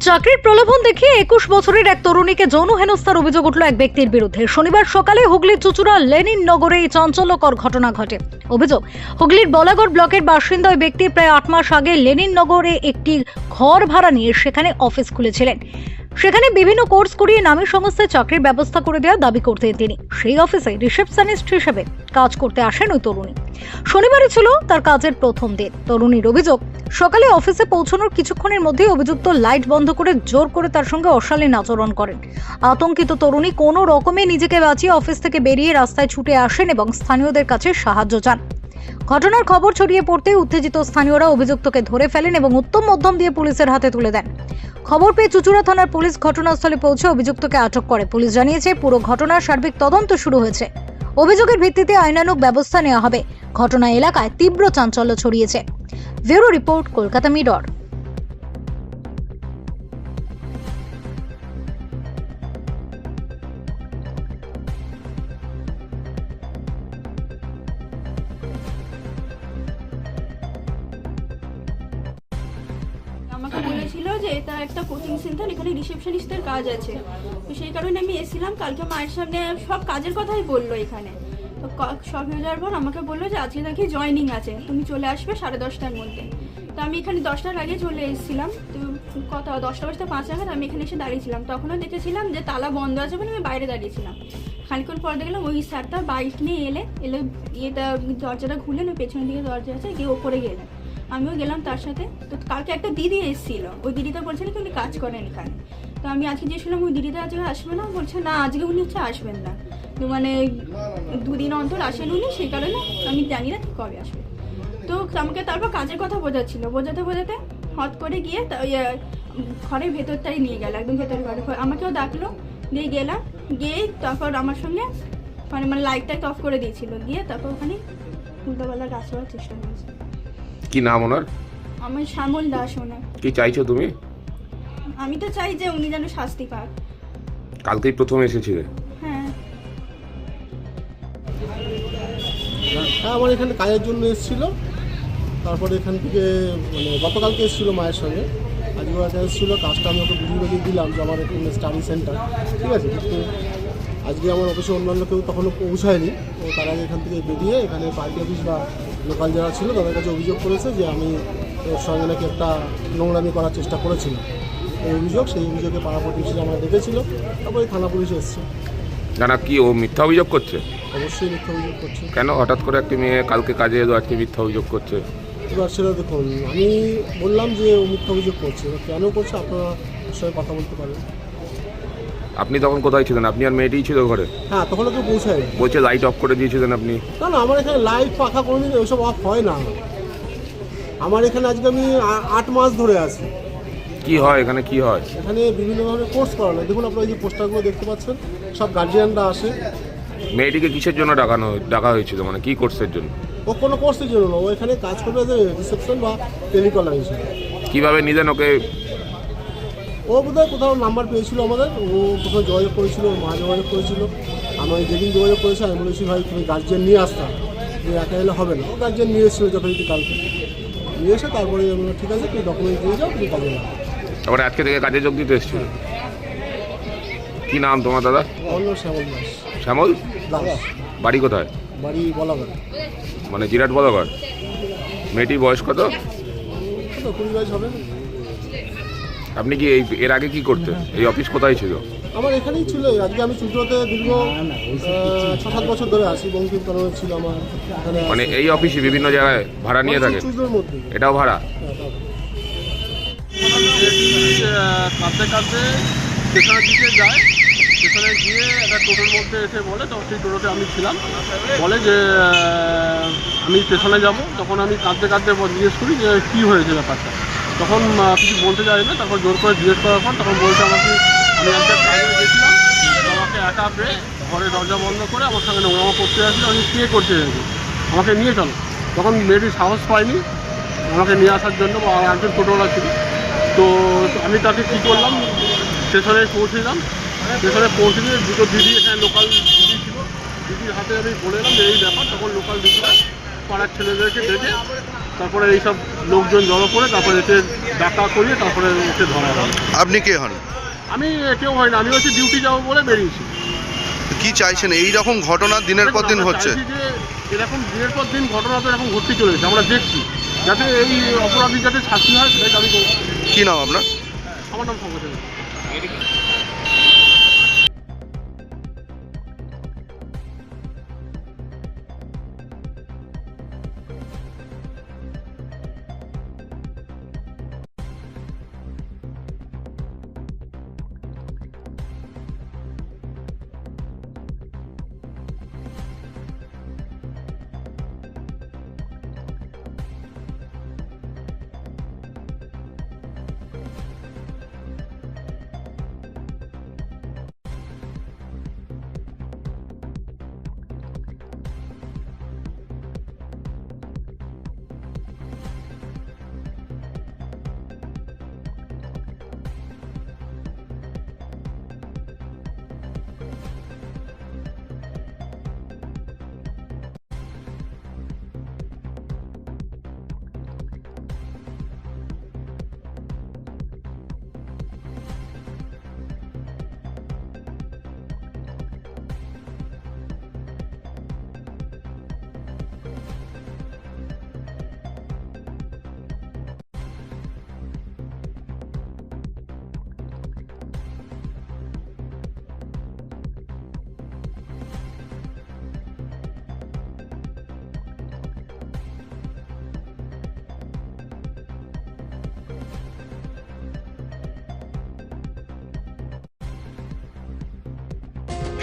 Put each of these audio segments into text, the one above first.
চাকরির প্রলোভন দেখিয়ে একুশ বছরের এক তরুণীকে যৌন হেনস্থার অভিযোগ উঠল এক ব্যক্তির বিরুদ্ধে। শনিবার সকালে হুগলির চুচুড়া লেনিন নগরে এই চাঞ্চল্যকর ঘটনা ঘটে। অভিযোগ, হুগলির বলাগড় ব্লকের বাসিন্দা ওই ব্যক্তি প্রায় আট মাস আগে লেনিন নগরে একটি ঘর ভাড়া নিয়ে সেখানে অফিস খুলেছিলেন। সেখানে বিভিন্ন কোর্স করিয়ে নামী সংস্থায় চাকরির ব্যবস্থা করে দেওয়ার দাবি করতেন তিনি। সেই অফিসে রিসেপশনিস্ট হিসেবে কাজ করতে আসেন ওই তরুণী। শনিবারই ছিল তার কাজের প্রথম দিন। তরুণীর অভিযোগ, সকালে অফিসে পৌঁছানোর কিছুক্ষণের মধ্যেই অভিযুক্ত লাইট বন্ধ করে জোর করে তার সঙ্গে অশালীন আচরণ করেন। আতঙ্কিত তরুণী কোনো রকমে নিজেকে বাঁচিয়ে অফিস থেকে বেরিয়ে রাস্তায় ছুটে আসেন এবং স্থানীয়দের কাছে সাহায্য চান। ঘটনার খবর ছড়িয়ে পড়তেই উত্তেজিত স্থানীয়রা অভিযুক্তকে ধরে ফেলেন এবং উত্তম মধ্যম দিয়ে পুলিশের হাতে তুলে দেন। খবর পেয়ে চুচুড়া থানার পুলিশ ঘটনাস্থলে পৌঁছে অভিযুক্তকে আটক করে। পুলিশ জানিয়েছে, পুরো ঘটনার সার্বিক তদন্ত শুরু হয়েছে। অভিযোগের ভিত্তিতে আইনানুগ ব্যবস্থা নেওয়া হবে। ঘটনা এলাকায় তীব্র চাঞ্চল্য ছড়িয়েছে। Bureau report, Kolkata Mirror. আমাকে বলেছিল যে এটা একটা কোচিং সেন্টার এখানে রিসেপশনিস্টের কাজ আছে। তো সেই কারণে আমি এসেছিলাম, কালকে মায়ের সামনে সব কাজের কথাই বলল এখানে। সব যাওয়ার পর আমাকে বলল যে আজকে নাকি জয়নিং আছে, তুমি চলে আসবে সাড়ে দশটার মধ্যে। তো আমি এখানে দশটার আগে চলে এসেছিলাম। তো কত, দশটা বাজতে পাঁচ নাগাদ আমি এখানে এসে দাঁড়িয়েছিলাম। তখনও দেখেছিলাম যে তালা বন্ধ আছে বলে আমি বাইরে দাঁড়িয়েছিলাম। খানিক্ষণ পর দেখলাম ওই স্যারটা বাইক নিয়ে এলে এলে ইয়েটা, দরজাটা খুললেন, ওই পেছনের দিকে দরজা আছে, গিয়ে ওপরে গেলেন। আমিও গেলাম তার সাথে। তো কালকে একটা দিদি এসেছিল। ওই দিদিটা বলছিল কি উনি কাজ করেন এখানে। তো আমি আজকে শুনলাম ওই দিদিটা আজকে আসবে না? বলছে, না, আজকে উনি হচ্ছে আসবেন না। মানে দুদিন অন্তর আসেন উনি সেই কারণে আমি জানি না কবে আসবে। তো আমাকে তারপর কাজের কথা বোঝাচ্ছিল। বোঝাতে বোঝাতে হট করে গিয়ে ইয়ে, ঘরের ভেতরটাই নিয়ে গেল একদম ভেতরে ঘরে। আমাকেও ডাকলো দিয়ে গেলাম গিয়ে তারপর আমার সঙ্গে মানে মানে লাইটটা অফ করে দিয়েছিল। দিয়ে তারপর ওখানে উল্টোবেলা গাছ হওয়ার চেষ্টা করেছে। কি নাম ওনার? আমার শ্যামল দাস ওনার। কি চাইছো তুমি? আমি তো চাই যে উনি যেন শাস্তি পাক। কালকেই প্রথম এসেছিলে? হ্যাঁ আমার এখানে কাজের জন্য এসেছিল। তারপরে এখান থেকে মানে গতকালকে এসেছিল মায়ের সঙ্গে। আজকে একটা এসেছিল, কাজটা আমি ওকে বুঝিয়ে বুঝিয়ে দিলাম যে আমার এখানে স্টাডি সেন্টার ঠিক আছে? কিন্তু আজকে আমার অফিসে অন্যান্য কেউ তখনও পৌঁছায়নি। তো তার এখান থেকে বেরিয়ে এখানে পার্টি অফিস বা লোকাল যারা ছিল তাদের কাছে অভিযোগ করেছে যে আমি ওর সঙ্গে নাকি একটা নোংরামি করার চেষ্টা করেছিলাম। এই অভিযোগ, সেই অভিযোগে পাড়া প্রতিবেশী আমার দেখেছিল। তারপরে থানা পুলিশ এসছে। না, কি ও মিথ্যা অভিযোগ করছে? অবশ্যই মিথ্যা অভিযোগ করছে। কেন? হঠাৎ করে একটি মেয়ে কালকে কাজে এলো আজকে মিথ্যা অভিযোগ করছে। এবার সেটা দেখুন আমি বললাম যে ও মিথ্যা অভিযোগ করছে এবার কেন করছে আপনারা ওর সঙ্গে কথা বলতে পারেন। আপনি তখন কোথায় ছিলেন? আপনি আর মেয়েটিই ছিল ঘরে? হ্যাঁ তখন কেউ পৌঁছায় বলছে লাইট অফ করে দিয়েছিলেন আপনি। না না আমার এখানে লাইট পাখা কোনোদিন ওইসব অফ হয় না। আমার এখানে আজকে আমি আ- আট মাস ধরে আছি। কি হয় এখানে? কি হয়? এখানে বিভিন্ন ধরনের কোর্স করানো হয়। দেখুন আপনারা এই যে পোস্টারগুলো দেখতে পাচ্ছেন সব গার্জিয়ানরা আসে। মেয়েটিকে কিসের জন্য ডাকানো ডাকা হয়েছিল? মানে কি কোর্সের জন্য? ও কোনো কোর্সের জন্য না ও এখানে কাজ করবে রিসেপশন বা টেলিকলার হিসেবে। কীভাবে নিলেন ওকে ও বোধহয় কোথাও নাম্বার পেয়েছিল আমাদের ও কোথাও যোগাযোগ করেছিল মা যোগাযোগ করেছিল। আমি যেদিন যোগাযোগ করেছি আমি বলেছি ভাই তুমি গার্জিয়ান নিয়ে আসতাম যে একা এলে হবে না ও গার্জিয়ান নিয়ে এসেছিল যথারীতি কালকে। নিয়ে এসে তারপরে আমি ঠিক আছে তুমি ডকুমেন্ট দিয়ে যাও তুমি কাজে লাগো তারপরে আজকে থেকে কাজে যোগ দিতে এসেছিল। কি নাম তোমার দাদা? শ্যামল শ্যামল? বাড়ি কোথায়? বাড়ি বলাগড় মানে জিরাট বলাগড় মেয়েটির বয়স কত? কুড়ি হবে? আপনি কি এই এর আগে কি করতেন? এই অফিস কোথায় ছিল? আমার এখানেই ছিল। আজকে আমি চুচড়োতে দীর্ঘ ছ সাত বছর ধরে আছি। বঙ্কিমতলায় ছিল আমার। মানে এই অফিসে বিভিন্ন জায়গায় ভাড়া নিয়ে থাকে? এটাও ভাড়া? কাঁদতে কাঁদতে স্টেশনের দিকে যায় স্টেশনে গিয়ে একটা টোটোর মধ্যে এসে বলে, তখন সেই টোটোতে আমি ছিলাম। বলে যে আমি স্টেশনে যাব। তখন আমি কাঁদতে কাঁদতে জিজ্ঞেস করি যে, কী হয়েছে ব্যাপারটা? তখন কিছু বলতে চাই না তখন জোর করে জিজ্ঞেস করার পর তখন বলছে আমাকে, আমি একটা কাজে গেছিলাম। আমাকে একা পেয়ে ঘরে দরজা বন্ধ করে আমার সঙ্গে নোংরামো করতে আসলে আমি কে করতে চাইছি আমাকে নিয়ে চলো। তখন মেয়েটি সাহস পায়নি আমাকে নিয়ে আসার জন্য, বা একজন টোটোওয়ালা ছিল। তো আমি তাকে কী করলাম? স্টেশনে পৌঁছলাম স্টেশনে পৌঁছে দিয়ে দুটো দিদি এখানে লোকাল দিদি ছিল। দিদির হাতে আমি বলে এলাম যে এই ব্যাপার তখন লোকাল দিদিরা পাড়ার ছেলেদেরকে ডেকে তারপরে এইসব লোকজন জড়ো করে তারপরে একে ডাকা করিয়ে তারপরে ওকে ধরা হলো আপনি কে হন? আমি কেউ হয় না আমি হচ্ছে ডিউটি যাব বলে বেরিয়েছি। কি চাইছেন? এই রকম ঘটনা দিনের পর দিন হচ্ছে। এরকম দিনের পর দিন ঘটনা তো এরকম ঘটতে চলেছে আমরা দেখছি। যাতে এই অপরাধী যাতে শাস্তি হয় সেটাই দাবি কি নাম আপনার? আমার নাম সংগঠন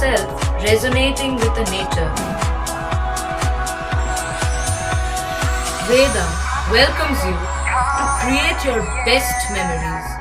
Resonating with the nature. Vedam welcomes you to create your best memories.